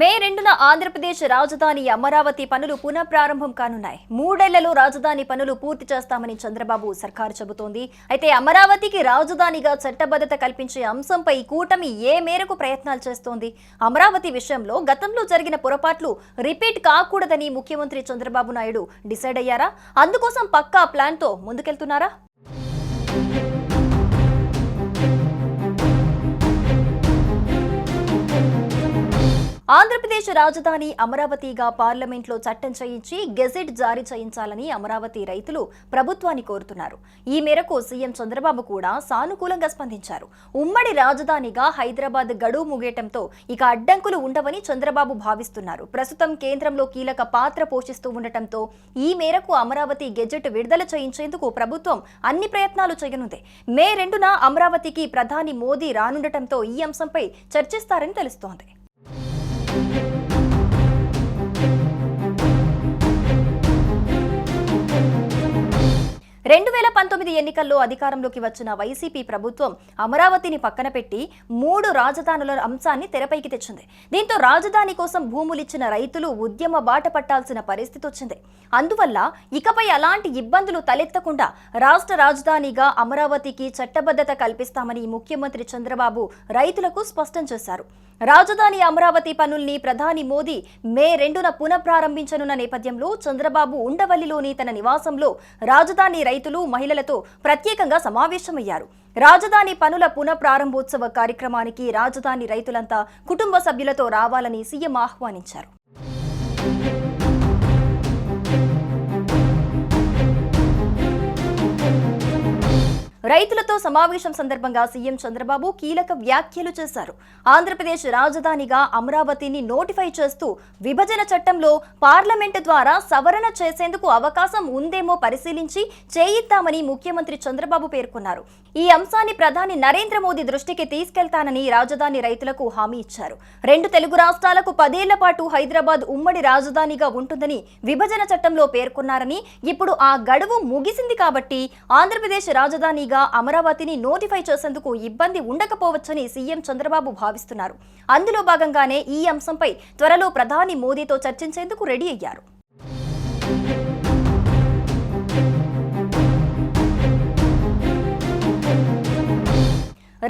మే రెండున ఆంధ్రప్రదేశ్ రాజధాని అమరావతి పనులు పునఃప్రారంభం కానున్నాయి. మూడేళ్ళలో రాజధాని పనులు పూర్తి చేస్తామని చంద్రబాబు సర్కారు చెబుతోంది. అయితే అమరావతికి రాజధానిగా చట్టబద్ధత కల్పించే అంశంపై కూటమి ఏ మేరకు ప్రయత్నాలు చేస్తోంది? అమరావతి విషయంలో గతంలో జరిగిన పొరపాట్లు రిపీట్ కాకూడదని ముఖ్యమంత్రి చంద్రబాబు నాయుడు డిసైడ్ అయ్యారా? అందుకోసం పక్కా ప్లాన్తో ముందుకెళ్తున్నారా? ఆంధ్రప్రదేశ్ రాజధాని అమరావతిగా పార్లమెంట్లో చట్టం చేయించి గెజెట్ జారీ చేయించాలని అమరావతి రైతులు ప్రభుత్వాన్ని కోరుతున్నారు. ఈ మేరకు సీఎం చంద్రబాబు కూడా సానుకూలంగా స్పందించారు. ఉమ్మడి రాజధానిగా హైదరాబాద్ గడువు ముగేయటంతో ఇక అడ్డంకులు ఉండవని చంద్రబాబు భావిస్తున్నారు. ప్రస్తుతం కేంద్రంలో కీలక పాత్ర పోషిస్తూ ఉండటంతో ఈ మేరకు అమరావతి గెజెట్ విడుదల చేయించేందుకు ప్రభుత్వం అన్ని ప్రయత్నాలు చేయనుంది. మే రెండున అమరావతికి ప్రధాని మోదీ రానుండటంతో ఈ అంశంపై చర్చిస్తారని తెలుస్తోంది. రెండు వేల పంతొమ్మిది ఎన్నికల్లో అధికారంలోకి వచ్చిన వైసీపీ ప్రభుత్వం అమరావతిని పక్కన పెట్టి మూడు రాజధానుల అంశాన్ని తెరపైకి తెచ్చింది. దీంతో రాజధాని కోసం భూములిచ్చిన రైతులు ఉద్యమ బాట పట్టాల్సిన పరిస్థితి వచ్చింది. అందువల్ల ఇకపై అలాంటి ఇబ్బందులు తలెత్తకుండా రాష్ట్ర రాజధానిగా అమరావతికి చట్టబద్ధత కల్పిస్తామని ముఖ్యమంత్రి చంద్రబాబు రైతులకు స్పష్టం చేశారు. రాజధాని అమరావతి పనుల్ని ప్రధాని మోదీ మే రెండున పునఃప్రారంభించనున్న నేపథ్యంలో చంద్రబాబు ఉండవల్లిలోని తన నివాసంలో రాజధాని రైతులు మహిళలతో ప్రత్యేకంగా సమావేశమయ్యారు. రాజధాని పనుల పునఃప్రారంభోత్సవ కార్యక్రమానికి రాజధాని రైతులంతా కుటుంబ సభ్యులతో రావాలని సీఎం ఆహ్వానించారు. రైతులతో సమావేశం సందర్భంగా సీఎం చంద్రబాబు కీలక వ్యాఖ్యలు చేశారు. ఆంధ్రప్రదేశ్ రాజధానిగా అమరావతిని నోటిఫై చేస్తూ విభజన చట్టంలో పార్లమెంటు ద్వారా సవరణ చేసేందుకు అవకాశం ఉందేమో పరిశీలించి చేయిద్దామని ముఖ్యమంత్రి చంద్రబాబు పేర్కొన్నారు. ఈ అంశాన్ని ప్రధాని నరేంద్ర మోదీ దృష్టికి తీసుకెళ్తానని రాజధాని రైతులకు హామీ ఇచ్చారు. రెండు తెలుగు రాష్ట్రాలకు పదేళ్ళ పాటు హైదరాబాద్ ఉమ్మడి రాజధానిగా ఉంటుందని విభజన చట్టంలో పేర్కొన్నారని ఇప్పుడు ఆ గడువు ముగిసింది కాబట్టి ఆంధ్రప్రదేశ్ రాజధానిగా అమరావతిని నోటిఫై చేసేందుకు ఇబ్బంది ఉండకపోవచ్చని సీఎం చంద్రబాబు భావిస్తున్నారు. అందులో భాగంగానే ఈ అంశంపై త్వరలో ప్రధాని మోదీతో చర్చించేందుకు రెడీ అయ్యారు.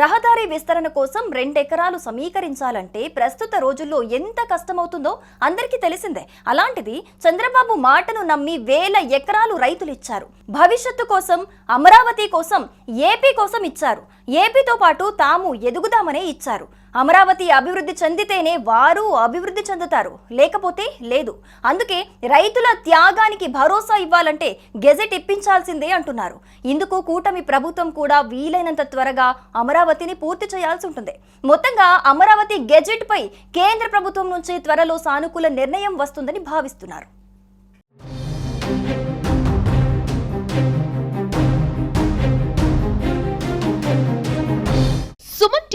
రహదారి విస్తరణ కోసం రెండెకరాలు సమీకరించాలంటే ప్రస్తుత రోజుల్లో ఎంత కష్టమవుతుందో అందరికీ తెలిసిందే. అలాంటిది చంద్రబాబు మాటను నమ్మి వేల ఎకరాలు రైతులు ఇచ్చారు భవిష్యత్తు కోసం అమరావతి కోసం ఏపీ కోసం ఇచ్చారు. ఏపీతో పాటు తాము ఎదుగుదామనే ఇచ్చారు. అమరావతి అభివృద్ధి చెందితేనే వారు అభివృద్ధి చెందుతారు. లేకపోతే లేదు. అందుకే రైతుల త్యాగానికి భరోసా ఇవ్వాలంటే గెజెట్ ఇప్పించాల్సిందే అంటున్నారు. ఇందుకు కూటమి ప్రభుత్వం కూడా వీలైనంత త్వరగా అమరావతిని పూర్తి చేయాల్సి ఉంటుంది. మొత్తంగా అమరావతి గెజెట్ పై కేంద్ర ప్రభుత్వం నుంచి త్వరలో సానుకూల నిర్ణయం వస్తుందని భావిస్తున్నారు.